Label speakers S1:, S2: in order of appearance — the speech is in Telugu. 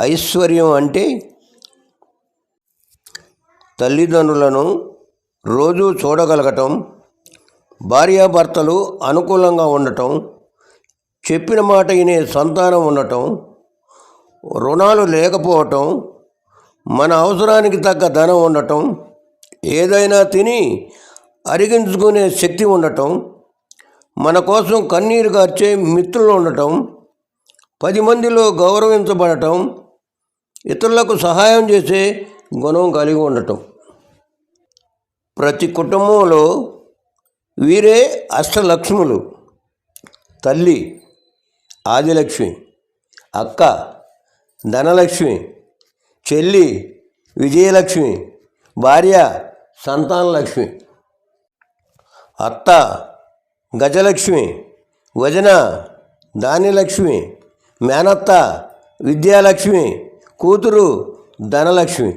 S1: ఐశ్వర్యం అంటే తల్లిదండ్రులను రోజు చూడగలగటం భార్యాభర్తలు అనుకూలంగా ఉండటం చెప్పిన మాట వినే సంతానం ఉండటం రుణాలు లేకపోవటం మన అవసరానికి తగ్గ ధనం ఉండటం ఏదైనా తిని అరిగించుకునే శక్తి ఉండటం మన కోసం కన్నీరు కార్చే మిత్రులు ఉండటం పది మందిలో గౌరవించబడటం ఇతరులకు సహాయం చేసే గుణం కలిగి ఉండటం. ప్రతి కుటుంబంలో వీరే అష్టలక్ష్ములు. తల్లి ఆదిలక్ష్మి అక్క ధనలక్ష్మి చెల్లి విజయలక్ష్మి భార్య సంతానలక్ష్మి అత్త గజలక్ష్మి వజన ధాన్యలక్ష్మి మేనత్త విద్యాలక్ష్మి కూతురు ధనలక్ష్మి.